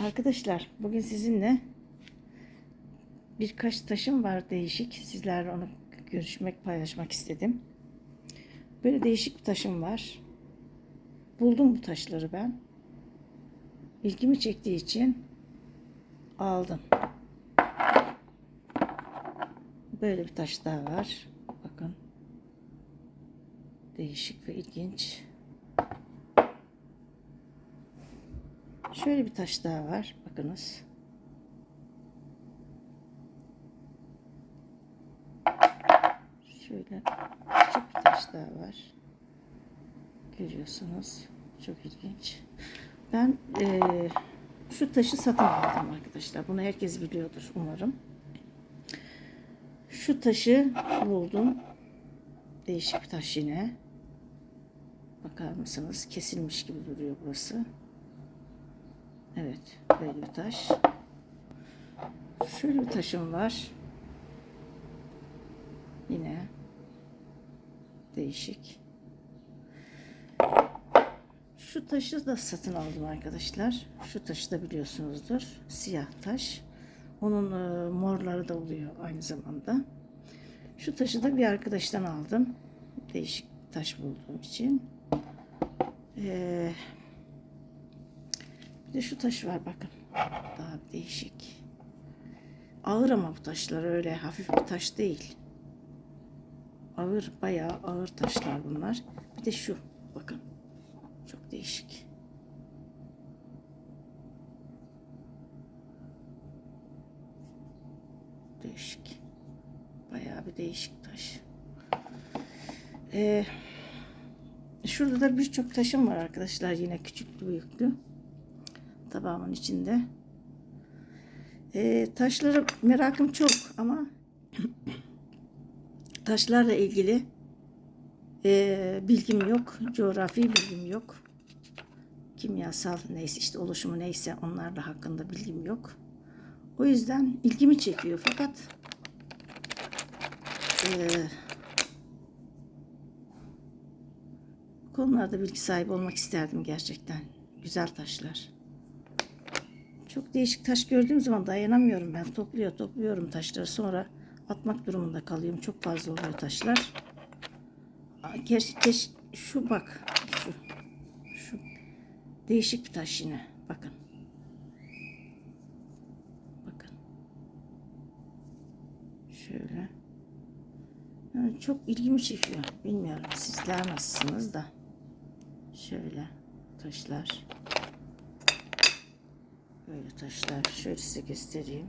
Arkadaşlar bugün sizinle birkaç taşım var değişik. Sizlerle onu görüşmek, paylaşmak istedim. Böyle değişik bir taşım var. Buldum bu taşları ben. İlgimi çektiği için aldım. Böyle bir taş daha var. Bakın. Değişik ve ilginç. Şöyle bir taş daha var. Bakınız. Şöyle küçük bir taş daha var. Görüyorsunuz. Çok ilginç. Ben eee, şu taşı satın aldım arkadaşlar. Bunu herkes biliyordur umarım. Şu taşı buldum. Değişik bir taş yine. Bakar mısınız? Kesilmiş gibi duruyor burası. Evet, böyle bir taş. Şöyle bir taşım var. Yine değişik. Şu taşı da satın aldım arkadaşlar. Şu taşı da biliyorsunuzdur. Siyah taş. Onun e, morları da oluyor aynı zamanda. Şu taşı da bir arkadaştan aldım. Değişik taş bulduğum için. Eee bir de şu taş var bakın. Daha değişik. Ağır ama bu taşlar öyle hafif bir taş değil. Ağır, bayağı ağır taşlar bunlar. Bir de şu bakın. Çok değişik. Değişik. Bayağı bir değişik taş. Ee, şurada da birçok taşım var arkadaşlar. Yine küçüklü büyüklü tabağımın içinde. Ee, taşlara merakım çok ama taşlarla ilgili e, bilgim yok. Coğrafi bilgim yok. Kimyasal neyse işte oluşumu neyse onlarla hakkında bilgim yok. O yüzden ilgimi çekiyor fakat e, konularda bilgi sahibi olmak isterdim gerçekten. Güzel taşlar. Çok değişik taş gördüğüm zaman dayanamıyorum ben. Topluyor topluyorum taşları sonra atmak durumunda kalıyorum. Çok fazla oluyor taşlar. Gerçi geç- şu bak şu şu değişik bir taş yine. Bakın. Bakın. Şöyle. Yani çok ilgimi çekiyor. Bilmiyorum sizler nasılsınız da. Şöyle taşlar. Böyle taşlar. Şöyle size göstereyim.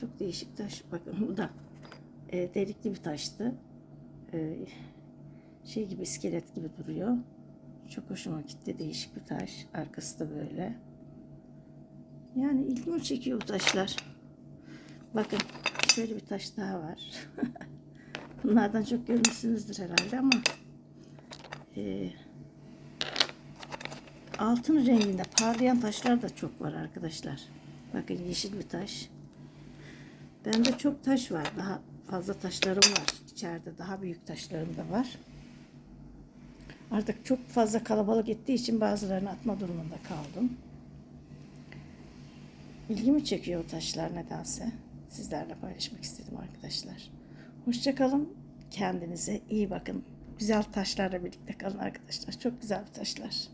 Çok değişik taş. Bakın bu da e, delikli bir taştı. E, şey gibi iskelet gibi duruyor. Çok hoşuma gitti. Değişik bir taş. Arkası da böyle. Yani ilgimi çekiyor bu taşlar. Bakın şöyle bir taş daha var. Bunlardan çok görmüşsünüzdür herhalde ama e, altın renginde parlayan taşlar da çok var arkadaşlar. Bakın yeşil bir taş. Bende çok taş var. Daha fazla taşlarım var. İçeride daha büyük taşlarım da var. Artık çok fazla kalabalık ettiği için bazılarını atma durumunda kaldım. İlgimi çekiyor o taşlar nedense. Sizlerle paylaşmak istedim arkadaşlar. Hoşçakalın. Kendinize iyi bakın. Güzel taşlarla birlikte kalın arkadaşlar. Çok güzel taşlar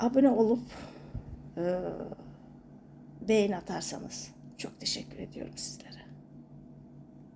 abone olup e, beğeni atarsanız çok teşekkür ediyorum sizlere.